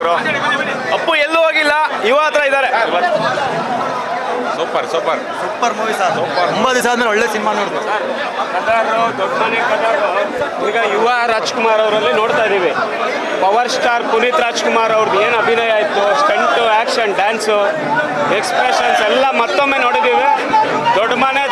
ಅಪ್ಪು ಎಲ್ಲೂ ಹೋಗಿಲ್ಲ ಇವ ಹತ್ರ ಇದ್ದಾರೆ super super. Super movie sir. ತುಂಬಾ ದಿವಸ ಆದ್ಮೇಲೆ ಒಳ್ಳೆ ಸಿನಿಮಾ ಕದಾರು ಕದಾರು ಈಗ ಯುವ ರಾಜ್ಕುಮಾರ್ ಅವರಲ್ಲಿ ನೋಡ್ತಾ ಇದ್ದೀವಿ ಪವರ್ ಸ್ಟಾರ್ ಪುನೀತ್ ರಾಜ್ಕುಮಾರ್ ಅವ್ರದ್ದು ಏನು ಅಭಿನಯ ಆಯಿತು? ಸ್ಟಂಟು ಆ್ಯಕ್ಷನ್ ಡ್ಯಾನ್ಸು ಎಕ್ಸ್ಪ್ರೆಷನ್ಸ್ ಎಲ್ಲ ಮತ್ತೊಮ್ಮೆ ನೋಡಿದ್ದೀವಿ ದೊಡ್ಡ ಮನೆ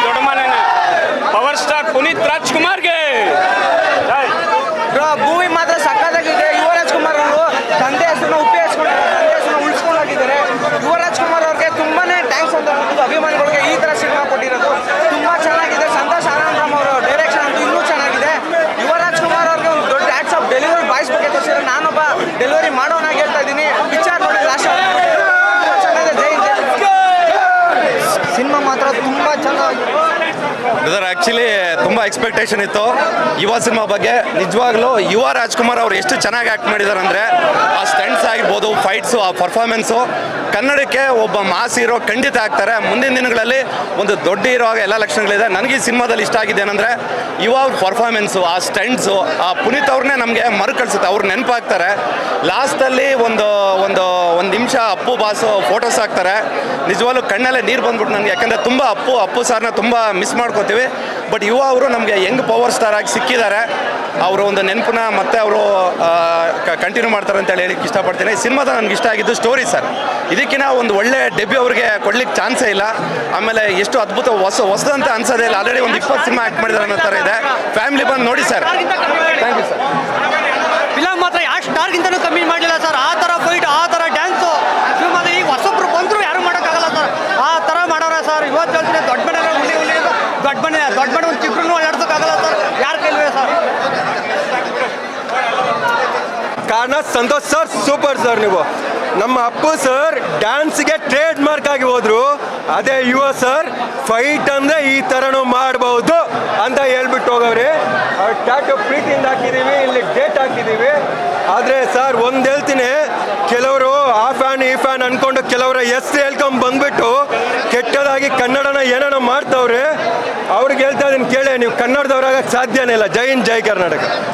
ಚೆನ್ನಾಗಿದೆ ಬ್ರದರ್ ತುಂಬ ಎಕ್ಸ್ಪೆಕ್ಟೇಷನ್ ಇತ್ತು. ಯುವ ಸಿನಿಮಾ ಬಗ್ಗೆ. ನಿಜವಾಗ್ಲೂ ಯುವ ರಾಜ್ಕುಮಾರ್ ಅವ್ರು ಎಷ್ಟು ಚೆನ್ನಾಗಿ ಆಕ್ಟ್ ಮಾಡಿದ್ದಾರೆ ಅಂದರೆ ಫೈಟ್ಸು ಆ ಪರ್ಫಾರ್ಮೆನ್ಸು ಕನ್ನಡಕ್ಕೆ ಒಬ್ಬ ಮಾಸ್ ಹೀರೋ ಖಂಡಿತ ಆಗ್ತಾರೆ. ಮುಂದಿನ ದಿನಗಳಲ್ಲಿ ಒಂದು ದೊಡ್ಡ ಹೀರೋ ಎಲ್ಲ ಲಕ್ಷಣಗಳಿದೆ. ನನಗೆ ಈ ಸಿನಿಮಾದಲ್ಲಿ ಇಷ್ಟ ಆಗಿದೆ ಏನಂದರೆ ಅವ್ರ ಪರ್ಫಾರ್ಮೆನ್ಸು ಆ ಸ್ಟಂಟ್ಸು ಆ ಪುನೀತ್ ಅವ್ರನ್ನೇ ನಮಗೆ ಮರುಕಳಿಸುತ್ತೆ. ಅವ್ರು ನೆನಪಾಗ್ತಾರೆ. ಲಾಸ್ಟಲ್ಲಿ ಒಂದು ಒಂದು ಒಂದು ನಿಮಿಷ ಅಪ್ಪು ಬಾಸು ಫೋಟೋಸ್ ಹಾಕ್ತಾರೆ. ನಿಜವಾಗ್ಲೂ ಕಣ್ಣಲ್ಲೇ ನೀರು ಬಂದ್ಬಿಟ್ಟು ನನಗೆ. ಯಾಕಂದರೆ ತುಂಬ ಅಪ್ಪು ಅಪ್ಪು ಸಾರನ್ನ ತುಂಬ ಮಿಸ್ ಮಾಡ್ಕೋತೀವಿ. ಬಟ್ ಯುವ ಅವರು ನಮಗೆ ಹೆಂಗ್ ಪವರ್ ಸ್ಟಾರ್ ಆಗಿ ಸಿಕ್ಕಿದ್ದಾರೆ. ಅವರ ಒಂದು ನೆನಪನ್ನ ಮತ್ತು ಅವರು ಕಂಟಿನ್ಯೂ ಮಾಡ್ತಾರೆ ಅಂತ ಹೇಳಿ ಹೇಳಿಕ್ಕೆ ಇಷ್ಟಪಡ್ತೀನಿ ಸಿನಿಮಾದ ನನಗೆ ಇಷ್ಟ ಆಗಿದ್ದು ಸ್ಟೋರಿ ಸರ್ ಇದಕ್ಕಿಂತ ಒಂದು ಒಳ್ಳೆ ಡೆಬ್ಯೂ ಅವ್ರಿಗೆ ಕೊಡ್ಲಿಕ್ಕೆ ಚಾನ್ಸೇ ಇಲ್ಲ. ಆಮೇಲೆ ಎಷ್ಟು ಅದ್ಭುತ ಹೊಸ ಹೊಸದಂತ ಅನ್ಸೋದೇ ಇಲ್ಲ. ಆಲ್ರೆಡಿ ಒಂದು ಇಪ್ಪತ್ತು ಸಿನಿಮಾ ಆ್ಯಕ್ಟ್ ಮಾಡಿದ್ದಾರೆ ಅನ್ನೋ ಥರ ಇದೆ. ಫ್ಯಾಮಿಲಿ ಬಂದು ನೋಡಿ sir thank you sir film ಮಾತ್ರ ಯಾವ ಸ್ಟಾರ್ಗಿಂತಲೂ ಕಮ್ಮಿ ಮಾಡಲಿಲ್ಲ ಸರ್ ಆ ಥರ ಫೈಟ್ ಆ ಥರ ಡ್ಯಾನ್ಸು ಫಿಲ್ಮಲ್ಲಿ ಈಗ ಹೊಸಬ್ರು ಬಂದರೂ ಯಾರು ಮಾಡೋಕ್ಕಾಗಲ್ಲ ಸರ್ ಆ ಥರ ಮಾಡೋರ ಸರ್ ಇವತ್ತು ಹೇಳ್ತೀನಿ ದೊಡ್ಡ ಮನೆ ಹುಲಿ ಹುಲಿ ಅಂತ ದೊಡ್ಡ ಮನೆ ದೊಡ್ಡ ಮನೆ ಒಂದು ಚಿಕ್ಕರೂ ಓಡಾಡ್ಸೋಕ್ಕಾಗಲ್ಲ ಸರ್ ಯಾರು ಕೈಲ್ವೇ ಸರ್ ಕಾರಣ ಸಂತೋಷ್ ಸರ್, ಸೂಪರ್ ಸರ್ ನೀವು. ನಮ್ಮ ಅಪ್ಪು ಸರ್ ಡ್ಯಾನ್ಸ್ಗೆ ಟ್ರೇಡ್ ಮಾರ್ಕ್ ಆಗಿ ಹೋದ್ರು. ಅದೇ ಯುವ ಸರ್ ಫೈಟ್ ಅಂದ್ರೆ ಈ ಥರನೂ ಮಾಡಬಹುದು ಅಂತ ಹೇಳ್ಬಿಟ್ಟು ಹೋಗವ್ರಿ. ಟ್ಯಾಟು ಪ್ರೀತಿಯಿಂದ ಹಾಕಿದ್ದೀವಿ ಇಲ್ಲಿ ಡೇಟ್ ಹಾಕಿದ್ದೀವಿ ಆದರೆ ಸರ್, ಒಂದು ಹೇಳ್ತೀನಿ. ಕೆಲವರು ಆ ಫ್ಯಾನ್ ಈ ಫ್ಯಾನ್ ಅನ್ಕೊಂಡು ಕೆಲವರ ಹೆಸ್ರು ಹೇಳ್ಕೊಂಡ್ ಬಂದ್ಬಿಟ್ಟು ಕೆಟ್ಟದಾಗಿ ಕನ್ನಡನ ಏನೇನೋ ಮಾಡ್ತಾವ್ರೆ. ಅವ್ರಿಗೆ ಹೇಳ್ತಾ ಇದನ್ನು ಕೇಳಿ, ನೀವು ಕನ್ನಡದವ್ರಾಗಕ್ಕೆ ಸಾಧ್ಯನೇ ಇಲ್ಲ. ಜೈ ಹಿಂದ್, ಜೈ ಕರ್ನಾಟಕ.